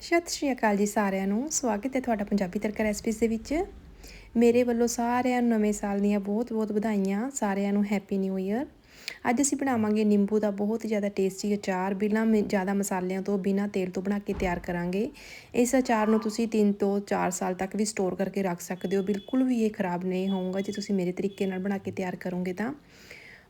ਸਤਿ ਸ਼੍ਰੀ ਅਕਾਲ ਜੀ ਸਾਰਿਆਂ ਨੂੰ। ਸਵਾਗਤ ਹੈ ਤੁਹਾਡਾ ਪੰਜਾਬੀ ਤੜਕਾ ਰੈਸਪੀਜ਼ ਦੇ ਵਿੱਚ। ਮੇਰੇ ਵੱਲੋਂ ਸਾਰਿਆਂ ਨੂੰ ਨਵੇਂ ਸਾਲ ਦੀਆਂ ਬਹੁਤ-ਬਹੁਤ ਵਧਾਈਆਂ, ਸਾਰਿਆਂ ਨੂੰ ਹੈਪੀ ਨਿਊ ਇਅਰ ਅੱਜ ਅਸੀਂ ਬਣਾਵਾਂਗੇ ਨਿੰਬੂ ਦਾ ਬਹੁਤ ਜ਼ਿਆਦਾ ਟੇਸਟੀ ਅਚਾਰ। ਬਿਨਾਂ ਮ- ਜ਼ਿਆਦਾ ਮਸਾਲਿਆਂ ਤੋਂ, ਬਿਨਾਂ ਤੇਲ ਤੋਂ ਬਣਾ ਕੇ ਤਿਆਰ ਕਰਾਂਗੇ। ਇਸ ਅਚਾਰ ਨੂੰ ਤੁਸੀਂ 3 ਤੋਂ 4 ਸਾਲ ਤੱਕ ਵੀ ਸਟੋਰ ਕਰਕੇ ਰੱਖ ਸਕਦੇ ਹੋ। ਬਿਲਕੁਲ ਵੀ ਇਹ ਖਰਾਬ ਨਹੀਂ ਹੋਊਗਾ ਜੇ ਤੁਸੀਂ ਮੇਰੇ ਤਰੀਕੇ ਨਾਲ ਬਣਾ ਕੇ ਤਿਆਰ ਕਰੋਗੇ ਤਾਂ।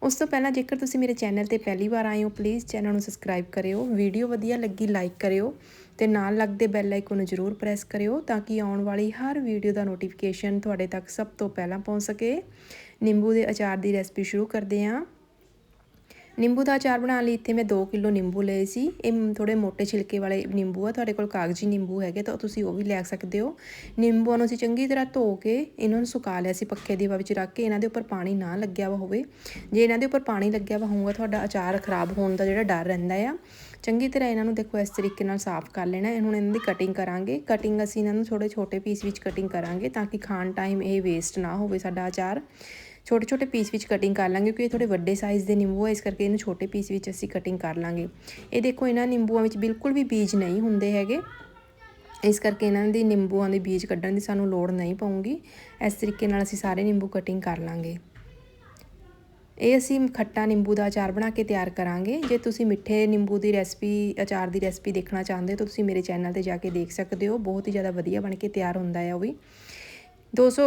ਉਸ ਤੋਂ ਪਹਿਲਾਂ ਜੇਕਰ ਤੁਸੀਂ ਮੇਰੇ ਚੈਨਲ ਤੇ ਪਹਿਲੀ ਵਾਰ ਆਏ ਹੋ ਪਲੀਜ਼ ਚੈਨਲ ਨੂੰ ਸਬਸਕ੍ਰਾਈਬ ਕਰਿਓ। ਵੀਡੀਓ ਵਧੀਆ ਲੱਗੀ ਲਾਈਕ ਕਰਿਓ। ਤੇ ਨਾਲ ਲੱਗਦੇ ਬੈਲ ਆਈਕਨ ਨੂੰ ਜ਼ਰੂਰ ਪ੍ਰੈਸ ਕਰਿਓ ਤਾਂ ਕਿ ਆਉਣ ਵਾਲੀ ਹਰ ਵੀਡੀਓ ਦਾ ਨੋਟੀਫਿਕੇਸ਼ਨ ਤੁਹਾਡੇ ਤੱਕ ਸਭ ਤੋਂ ਪਹਿਲਾਂ ਪਹੁੰਚ ਸਕੇ। ਨਿੰਬੂ ਦੇ ਅਚਾਰ ਦੀ ਰੈਸਪੀ ਸ਼ੁਰੂ ਕਰਦੇ ਹਾਂ। ਨਿੰਬੂ ਦਾ ਅਚਾਰ ਬਣਾਉਣ ਲਈ ਇੱਥੇ ਮੈਂ 2 ਕਿਲੋ ਨਿੰਬੂ ਲਏ ਸੀ। ਇਹ ਥੋੜੇ ਮੋٹے ਛਿਲਕੇ ਵਾਲੇ ਨਿੰਬੂ ਆ, ਤੁਹਾਡੇ ਕੋਲ ਕਾਗਜ਼ੀ ਨਿੰਬੂ ਹੈਗੇ ਤਾਂ ਤੁਸੀਂ ਉਹ ਵੀ ਲੈ ਸਕਦੇ ਹੋ। ਨਿੰਬੂਆਂ ਨੂੰ ਅਸੀਂ ਚੰਗੀ ਤਰ੍ਹਾਂ ਧੋ ਕੇ ਇਹਨਾਂ ਨੂੰ ਸੁਕਾ ਲਿਆ ਸੀ ਪੱਖੇ ਦੀ ਹਵਾ ਵਿੱਚ ਰੱਖ ਕੇ, ਇਹਨਾਂ ਦੇ ਉੱਪਰ ਪਾਣੀ ਨਾ ਲੱਗਿਆ ਵਾ ਹੋਵੇ। ਜੇ ਇਹਨਾਂ ਦੇ ਉੱਪਰ ਪਾਣੀ ਲੱਗਿਆ ਵਾ ਹੋਊਗਾ, ਤੁਹਾਡਾ ਅਚਾਰ ਖਰਾਬ ਹੋਣ ਦਾ ਜਿਹੜਾ ਡਰ ਰਹਿੰਦਾ ਆ। ਚੰਗੀ ਤਰ੍ਹਾਂ ਇਹਨਾਂ ਨੂੰ ਦੇਖੋ, ਇਸ ਤਰੀਕੇ ਨਾਲ ਸਾਫ਼ ਕਰ ਲੈਣਾ। ਹੁਣ ਇਹਨਾਂ ਦੀ ਕਟਿੰਗ ਕਰਾਂਗੇ। ਕਟਿੰਗ ਅਸੀਂ ਇਹਨਾਂ ਨੂੰ ਥੋੜੇ ਛੋਟੇ ਪੀਸ ਵਿੱਚ ਕਟਿੰਗ ਕਰਾਂਗੇ ਤਾਂ ਕਿ ਖਾਣ ਟਾਈਮ ਇਹ ਵੇਸਟ ਨਾ ਹੋਵੇ ਸਾਡਾ ਅਚਾਰ। ਛੋਟੇ ਛੋਟੇ ਪੀਸ ਵਿੱਚ ਕਟਿੰਗ ਕਰ ਲਾਂਗੇ ਕਿਉਂਕਿ ਇਹ ਥੋੜੇ ਵੱਡੇ ਸਾਈਜ਼ ਦੇ ਨਿੰਬੂ ਹੈ ਇਸ ਕਰਕੇ ਇਹਨੂੰ ਛੋਟੇ ਪੀਸ ਵਿੱਚ ਅਸੀਂ ਕਟਿੰਗ ਕਰ ਲਾਂਗੇ। ਇਹ ਦੇਖੋ, ਇਹਨਾਂ ਨਿੰਬੂਆਂ ਵਿੱਚ ਬਿਲਕੁਲ ਵੀ ਬੀਜ ਨਹੀਂ ਹੁੰਦੇ ਹੈਗੇ। ਇਸ ਕਰਕੇ ਇਹਨਾਂ ਦੀ ਨਿੰਬੂਆਂ ਦੇ ਬੀਜ ਕੱਢਣ ਦੀ ਸਾਨੂੰ ਲੋੜ ਨਹੀਂ ਪਊਗੀ। ਇਸ ਤਰੀਕੇ ਨਾਲ ਅਸੀਂ ਸਾਰੇ ਨਿੰਬੂ ਕਟਿੰਗ ਕਰ ਲਾਂਗੇ। ਇਹ ਅਸੀਂ ਖੱਟਾ ਨਿੰਬੂ ਦਾ ਅਚਾਰ ਬਣਾ ਕੇ ਤਿਆਰ ਕਰਾਂਗੇ। ਜੇ ਤੁਸੀਂ ਮਿੱਠੇ ਨਿੰਬੂ ਦੀ ਰੈਸਪੀ ਅਚਾਰ ਦੀ ਰੈਸਪੀ ਦੇਖਣਾ ਚਾਹੁੰਦੇ ਹੋ ਤਾਂ ਤੁਸੀਂ ਮੇਰੇ ਚੈਨਲ ਤੇ ਜਾ ਕੇ ਦੇਖ ਸਕਦੇ ਹੋ। ਬਹੁਤ ਹੀ ਜ਼ਿਆਦਾ ਵਧੀਆ ਬਣ ਕੇ ਤਿਆਰ ਹੁੰਦਾ ਹੈ ਉਹ ਵੀ। 200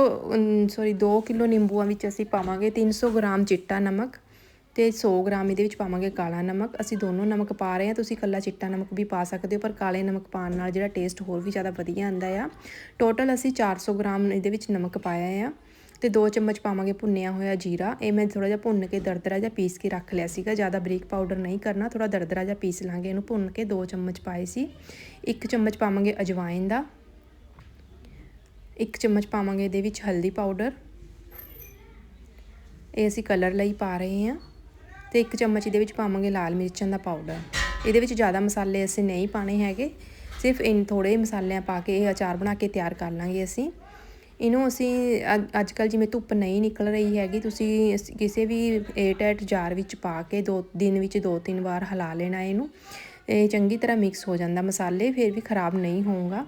ਸੌਰੀ 2 ਕਿਲੋ ਨਿੰਬੂਆਂ ਵਿੱਚ ਅਸੀਂ ਪਾਵਾਂਗੇ 300 ਗ੍ਰਾਮ ਚਿੱਟਾ ਨਮਕ ਤੇ 100 ਗ੍ਰਾਮ ਇਹਦੇ ਵਿੱਚ ਪਾਵਾਂਗੇ ਕਾਲਾ ਨਮਕ। ਅਸੀਂ ਦੋਨੋਂ ਨਮਕ ਪਾ ਰਹੇ ਹਾਂ, ਤੁਸੀਂ ਕੱਲਾ ਚਿੱਟਾ ਨਮਕ ਵੀ ਪਾ ਸਕਦੇ ਹੋ, ਪਰ ਕਾਲੇ ਨਮਕ ਪਾਉਣ ਨਾਲ ਜਿਹੜਾ ਟੇਸਟ ਹੋਰ ਵੀ ਜ਼ਿਆਦਾ ਵਧੀਆ ਆਉਂਦਾ ਆ। ਟੋਟਲ ਅਸੀਂ 400 ਗ੍ਰਾਮ ਇਹਦੇ ਵਿੱਚ ਨਮਕ ਪਾਇਆ ਆ ਤੇ 2 ਚਮਚ ਪਾਵਾਂਗੇ ਭੁੰਨਿਆ ਹੋਇਆ ਜੀਰਾ। ਇਹ ਮੈਂ ਥੋੜਾ ਜਿਹਾ ਭੁੰਨ ਕੇ ਦਰਦਰਾ ਜਿਹਾ ਪੀਸ ਕੇ ਰੱਖ ਲਿਆ ਸੀਗਾ, ਜ਼ਿਆਦਾ ਬਰੀਕ ਪਾਊਡਰ ਨਹੀਂ ਕਰਨਾ ਥੋੜਾ ਦਰਦਰਾ ਜਿਹਾ ਪੀਸ ਲਾਂਗੇ ਇਹਨੂੰ, ਭੁੰਨ ਕੇ 2 ਚਮਚ ਪਾਏ ਸੀ। 1 ਚਮਚ ਪਾਵਾਂਗੇ ਅਜਵਾਇਨ ਦਾ। ਇੱਕ ਚਮਚ ਪਾਵਾਂਗੇ ਇਹਦੇ ਵਿੱਚ ਹਲਦੀ ਪਾਊਡਰ। ਇਹ ਅਸੀਂ ਕਲਰ ਲਈ ਪਾ ਰਹੇ ਹਾਂ ਤੇ ਇੱਕ ਚਮਚ ਇਹਦੇ ਵਿੱਚ ਪਾਵਾਂਗੇ ਲਾਲ ਮਿਰਚਾਂ ਦਾ ਪਾਊਡਰ। ਇਹਦੇ ਵਿੱਚ ਜ਼ਿਆਦਾ ਮਸਾਲੇ ਅਸੀਂ ਨਹੀਂ ਪਾਣੇ ਹੈਗੇ, ਸਿਰਫ ਇਨ ਥੋੜੇ ਮਸਾਲਿਆਂ ਪਾ ਕੇ ਇਹ ਅਚਾਰ ਬਣਾ ਕੇ ਤਿਆਰ ਕਰ ਲਾਂਗੇ ਅਸੀਂ। ਇਹਨੂੰ ਅਸੀਂ ਅੱਜ ਕੱਲ ਜਿਵੇਂ ਧੁੱਪ ਨਹੀਂ ਨਿਕਲ ਰਹੀ ਹੈਗੀ, ਤੁਸੀਂ ਕਿਸੇ ਵੀ ਏਅਰਟਾਈਟ ਜਾਰ ਵਿੱਚ ਪਾ ਕੇ ਦੋ, ਦਿਨ ਵਿੱਚ ਦੋ ਤਿੰਨ ਵਾਰ ਹਿਲਾ ਲੈਣਾ ਇਹਨੂੰ। ਇਹ ਚੰਗੀ ਤਰ੍ਹਾਂ ਮਿਕਸ ਹੋ ਜਾਂਦਾ ਮਸਾਲੇ, ਫਿਰ ਵੀ ਖਰਾਬ ਨਹੀਂ ਹੋਊਗਾ।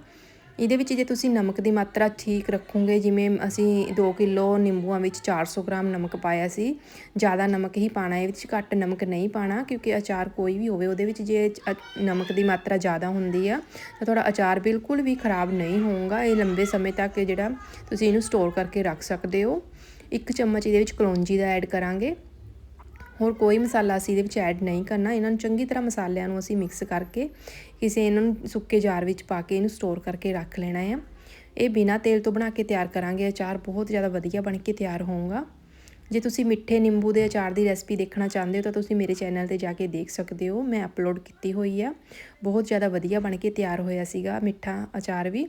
ਇਹਦੇ ਵਿੱਚ ਜੇ ਤੁਸੀਂ ਨਮਕ ਦੀ ਮਾਤਰਾ ਠੀਕ ਰੱਖੋਗੇ, ਜਿਵੇਂ ਅਸੀਂ 2 ਕਿਲੋ ਨਿੰਬੂਆਂ ਵਿੱਚ 400 ਗ੍ਰਾਮ ਨਮਕ ਪਾਇਆ ਸੀ, ਜ਼ਿਆਦਾ ਨਮਕ ਹੀ ਪਾਣਾ ਇਹ ਵਿੱਚ ਘੱਟ ਨਮਕ ਨਹੀਂ ਪਾਣਾ, ਕਿਉਂਕਿ ਅਚਾਰ ਕੋਈ ਵੀ ਹੋਵੇ, ਉਹਦੇ ਵਿੱਚ ਜੇ ਨਮਕ ਦੀ ਮਾਤਰਾ ਜ਼ਿਆਦਾ ਹੁੰਦੀ ਆ, ਤਾਂ ਤੁਹਾਡਾ ਅਚਾਰ ਬਿਲਕੁਲ ਵੀ ਖਰਾਬ ਨਹੀਂ ਹੋਊਗਾ। ਇਹ ਲੰਬੇ ਸਮੇਂ ਤੱਕ ਜਿਹੜਾ ਤੁਸੀਂ ਇਹਨੂੰ ਸਟੋਰ ਕਰਕੇ ਰੱਖ ਸਕਦੇ ਹੋ। ਇੱਕ ਚਮਚ ਇਹਦੇ ਵਿੱਚ ਕਲੌਂਜੀ ਦਾ ਐਡ ਕਰਾਂਗੇ। ਹੋਰ ਕੋਈ ਮਸਾਲਾ ਅਸੀਂ ਇਹਦੇ ਵਿੱਚ ਐਡ ਨਹੀਂ ਕਰਨਾ। ਇਹਨਾਂ ਨੂੰ ਚੰਗੀ ਤਰ੍ਹਾਂ ਮਸਾਲਿਆਂ ਨੂੰ ਅਸੀਂ ਮਿਕਸ ਕਰਕੇ ਕਿਸੇ ਇਹਨਾਂ ਨੂੰ ਸੁੱਕੇ ਜਾਰ ਵਿੱਚ ਪਾ ਕੇ ਇਹਨੂੰ ਸਟੋਰ ਕਰਕੇ ਰੱਖ ਲੈਣਾ ਹੈ ਇਹ ਬਿਨਾ ਤੇਲ ਤੋਂ ਬਣਾ ਕੇ ਤਿਆਰ ਕਰਾਂਗੇ। ਅਚਾਰ ਬਹੁਤ ਜ਼ਿਆਦਾ ਵਧੀਆ ਬਣ ਕੇ ਤਿਆਰ ਹੋਊਗਾ। ਜੇ ਤੁਸੀਂ ਮਿੱਠੇ ਨਿੰਬੂ ਦੇ ਅਚਾਰ ਦੀ ਰੈਸਪੀ ਦੇਖਣਾ ਚਾਹੁੰਦੇ ਹੋ ਤਾਂ ਤੁਸੀਂ ਮੇਰੇ ਚੈਨਲ ਤੇ ਜਾ ਕੇ ਦੇਖ ਸਕਦੇ ਹੋ। ਮੈਂ ਅਪਲੋਡ ਕੀਤੀ ਹੋਈ ਆ। ਬਹੁਤ ਜ਼ਿਆਦਾ ਵਧੀਆ ਬਣ ਕੇ ਤਿਆਰ ਹੋਇਆ ਸੀਗਾ ਮਿੱਠਾ ਅਚਾਰ ਵੀ।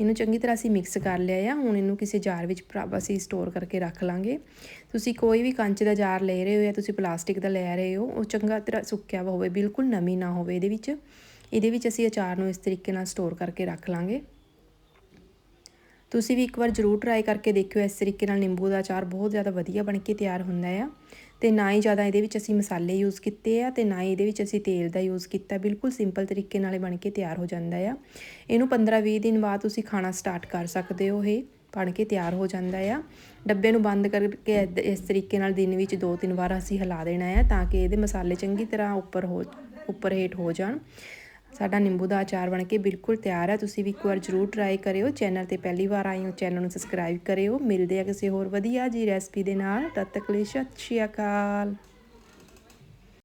ਇਹਨੂੰ ਚੰਗੀ ਤਰ੍ਹਾਂ ਅਸੀਂ ਮਿਕਸ ਕਰ ਲਿਆ ਆ। ਹੁਣ ਇਹਨੂੰ ਕਿਸੇ ਜਾਰ ਵਿੱਚ ਅਸੀਂ ਸਟੋਰ ਕਰਕੇ ਰੱਖ ਲਾਂਗੇ। ਤੁਸੀਂ ਕੋਈ ਵੀ ਕੰਚ ਦਾ ਜਾਰ ਲੈ ਰਹੇ ਹੋ ਜਾਂ ਤੁਸੀਂ ਪਲਾਸਟਿਕ ਦਾ ਲੈ ਰਹੇ ਹੋ, ਉਹ ਚੰਗਾ ਤਰ੍ਹਾਂ ਸੁੱਕਿਆ ਵਾ ਹੋਵੇ, ਬਿਲਕੁਲ ਨਮੀ ਨਾ ਹੋਵੇ ਇਹਦੇ ਵਿੱਚ। ਇਹਦੇ ਵਿੱਚ ਅਸੀਂ ਅਚਾਰ ਨੂੰ ਇਸ ਤਰੀਕੇ ਨਾਲ ਸਟੋਰ ਕਰਕੇ ਰੱਖ ਲਾਂਗੇ। ਤੁਸੀਂ ਵੀ ਇੱਕ ਵਾਰ ਜ਼ਰੂਰ ਟਰਾਈ ਕਰਕੇ ਦੇਖਿਓ, ਇਸ ਤਰੀਕੇ ਨਾਲ ਨਿੰਬੂ ਦਾ ਅਚਾਰ ਬਹੁਤ ਜ਼ਿਆਦਾ ਵਧੀਆ ਬਣ ਕੇ ਤਿਆਰ ਹੁੰਦਾ ਆ। ਤੇ ਨਾ ਹੀ ਜ਼ਿਆਦਾ ਇਹਦੇ ਵਿੱਚ ਅਸੀਂ ਮਸਾਲੇ ਯੂਜ਼ ਕੀਤੇ ਆ ਤੇ ਨਾ ਹੀ ਇਹਦੇ ਵਿੱਚ ਅਸੀਂ ਤੇਲ ਦਾ ਯੂਜ਼ ਕੀਤਾ, ਬਿਲਕੁਲ ਸਿੰਪਲ ਤਰੀਕੇ ਨਾਲ ਬਣ ਕੇ ਤਿਆਰ ਹੋ ਜਾਂਦਾ ਆ। ਇਹਨੂੰ 15-20 ਦਿਨ ਬਾਅਦ ਤੁਸੀਂ ਖਾਣਾ ਸਟਾਰਟ ਕਰ ਸਕਦੇ ਹੋ, ਇਹ ਬਣ ਕੇ ਤਿਆਰ ਹੋ ਜਾਂਦਾ ਆ। ਡੱਬੇ ਨੂੰ ਬੰਦ ਕਰਕੇ ਇਸ ਤਰੀਕੇ ਨਾਲ ਦਿਨ ਵਿੱਚ ਦੋ ਤਿੰਨ ਵਾਰ ਅਸੀਂ ਹਿਲਾ ਦੇਣਾ ਆ ਤਾਂ ਕਿ ਇਹਦੇ ਮਸਾਲੇ ਚੰਗੀ ਤਰ੍ਹਾਂ ਉੱਪਰ ਹੋ, ਉੱਪਰ ਹੇਠ ਹੋ ਜਾਣ। ਸਾਡਾ ਨਿੰਬੂ ਦਾ ਅਚਾਰ ਬਣ ਕੇ ਬਿਲਕੁਲ ਤਿਆਰ ਹੈ ਤੁਸੀਂ ਵੀ ਇੱਕ ਵਾਰ ਜ਼ਰੂਰ ਟਰਾਈ ਕਰਿਓ। ਚੈਨਲ ਤੇ ਪਹਿਲੀ ਵਾਰ ਆਏ ਹੋ ਚੈਨਲ ਨੂੰ ਸਬਸਕ੍ਰਾਈਬ ਕਰਿਓ। ਮਿਲਦੇ ਆ ਕਿਸੇ ਹੋਰ ਵਧੀਆ ਜੀ ਰੈਸਪੀ ਦੇ ਨਾਲ। ਤਦ ਤੱਕ ਲਈ ਸਤਿ ਸ਼੍ਰੀ ਅਕਾਲ।